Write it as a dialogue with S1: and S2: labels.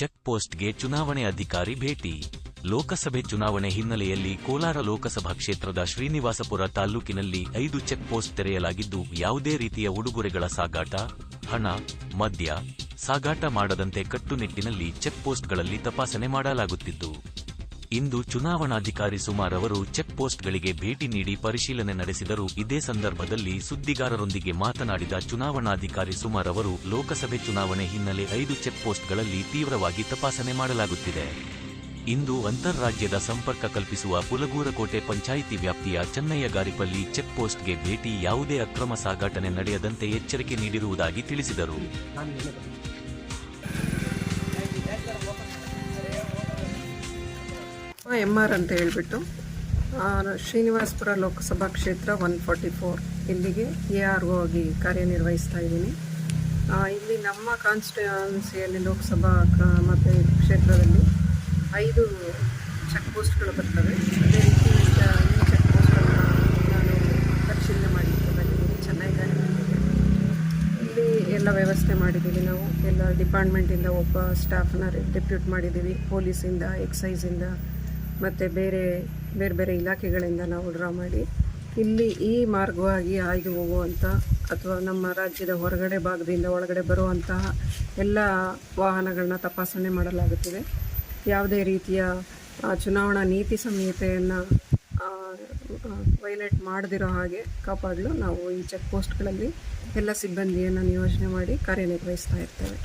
S1: Check ಪೋಸ್ಟ್ಗೆ ಚುನಾವಣೆ ಅಧಿಕಾರಿ ಭೇಟಿ. ಲೋಕಸಭೆ ಚುನಾವಣೆ ಹಿನ್ನೆಲೆಯಲ್ಲಿ ಕೋಲಾರ ಲೋಕಸಭಾ ಕ್ಷೇತ್ರದ ಶ್ರೀನಿವಾಸಪುರ ತಾಲ್ಲೂಕಿನಲ್ಲಿ ಐದು ಚೆಕ್ ಪೋಸ್ಟ್ ತೆರೆಯಲಾಗಿದ್ದು, ಯಾವುದೇ ರೀತಿಯ ಉಡುಗೊರೆಗಳ ಸಾಗಾಟ, ಹಣ, ಮದ್ಯ, ಸಾಗಾಟ ಮಾಡದಂತೆ ಕಟ್ಟುನಿಟ್ಟಿನಲ್ಲಿ ಚೆಕ್ ಪೋಸ್ಟ್ಗಳಲ್ಲಿ ತಪಾಸಣೆ ಮಾಡಲಾಗುತ್ತಿದ್ದು. ಇಂದು ಚುನಾವಣಾಧಿಕಾರಿ ಸುಮಾರ್ ಅವರು ಚೆಕ್ ಪೋಸ್ಟ್ಗಳಿಗೆ ಭೇಟಿ ನೀಡಿ ಪರಿಶೀಲನೆ ನಡೆಸಿದರು. ಇದೇ ಸಂದರ್ಭದಲ್ಲಿ ಸುದ್ದಿಗಾರರೊಂದಿಗೆ ಮಾತನಾಡಿದ ಚುನಾವಣಾಧಿಕಾರಿ ಸುಮಾರ್ ಅವರು, ಲೋಕಸಭೆ ಚುನಾವಣೆ ಹಿನ್ನೆಲೆ ಐದು ಚೆಕ್ ಪೋಸ್ಟ್ಗಳಲ್ಲಿ ತೀವ್ರವಾಗಿ ತಪಾಸಣೆ ಮಾಡಲಾಗುತ್ತಿದೆ. ಇಂದು ಅಂತಾರಾಜ್ಯದ ಸಂಪರ್ಕ ಕಲ್ಪಿಸುವ ಪುಲಗೂರಕೋಟೆ ಪಂಚಾಯಿತಿ ವ್ಯಾಪ್ತಿಯ ಚೆನ್ನಯ್ಯಗಾರಿಪಲ್ಲಿ ಚೆಕ್ ಪೋಸ್ಟ್ಗೆ ಭೇಟಿ, ಯಾವುದೇ ಅಕ್ರಮ ಸಾಗಾಟನೆ ನಡೆಯದಂತೆ ಎಚ್ಚರಿಕೆ ನೀಡಿರುವುದಾಗಿ ತಿಳಿಸಿದರು.
S2: ಎಂ ಆರ್ ಅಂತ ಹೇಳಿಬಿಟ್ಟು ಶ್ರೀನಿವಾಸಪುರ ಲೋಕಸಭಾ ಕ್ಷೇತ್ರ ಒನ್ ಫಾರ್ಟಿ ಫೋರ್ ಇಲ್ಲಿಗೆ ಎ ಆರ್ ಒ ಆಗಿ ಕಾರ್ಯನಿರ್ವಹಿಸ್ತಾ ಇದ್ದೀನಿ. ಇಲ್ಲಿ ನಮ್ಮ ಕಾನ್ಸ್ಟಿಟ್ಯೂನ್ಸಿಯಲ್ಲಿ ಲೋಕಸಭಾ ಮತ್ತು ಕ್ಷೇತ್ರದಲ್ಲಿ ಐದು ಚೆಕ್ ಪೋಸ್ಟ್ಗಳು ಬರ್ತವೆ. ಅದೇ ರೀತಿ ಈ ಚೆಕ್ ಪೋಸ್ಟ್ಗಳನ್ನ ನಾನು ಪರಿಶೀಲನೆ ಮಾಡಿದ್ದು ಬಂದಿದ್ದೀನಿ ಚೆನ್ನಾಗಿ ಇಲ್ಲಿ ಎಲ್ಲ ವ್ಯವಸ್ಥೆ ಮಾಡಿದ್ದೀವಿ ನಾವು. ಎಲ್ಲ ಡಿಪಾರ್ಟ್ಮೆಂಟಿಂದ ಒಬ್ಬ ಸ್ಟಾಫ್ನ ಡೆಪ್ಯೂಟ್ ಮಾಡಿದ್ದೀವಿ. ಪೊಲೀಸಿಂದ ಎಕ್ಸೈಸಿಂದ ಮತ್ತು ಬೇರೆ ಬೇರೆ ಬೇರೆ ಇಲಾಖೆಗಳಿಂದ ನಾವು ಡ್ರಾ ಮಾಡಿ, ಇಲ್ಲಿ ಈ ಮಾರ್ಗವಾಗಿ ಆಯ್ದು ಹೋಗುವಂಥ ಅಥವಾ ನಮ್ಮ ರಾಜ್ಯದ ಹೊರಗಡೆ ಭಾಗದಿಂದ ಒಳಗಡೆ ಬರುವಂತಹ ಎಲ್ಲ ವಾಹನಗಳನ್ನ ತಪಾಸಣೆ ಮಾಡಲಾಗುತ್ತಿದೆ. ಯಾವುದೇ ರೀತಿಯ ಚುನಾವಣಾ ನೀತಿ ಸಂಹಿತೆಯನ್ನು ವೈಲೇಟ್ ಮಾಡದಿರೋ ಹಾಗೆ ಕಾಪಾಡಲು ನಾವು ಈ ಚೆಕ್ ಪೋಸ್ಟ್ಗಳಲ್ಲಿ ಎಲ್ಲ ಸಿಬ್ಬಂದಿಯನ್ನು ನಿಯೋಜನೆ ಮಾಡಿ ಕಾರ್ಯನಿರ್ವಹಿಸ್ತಾ ಇರ್ತೇವೆ.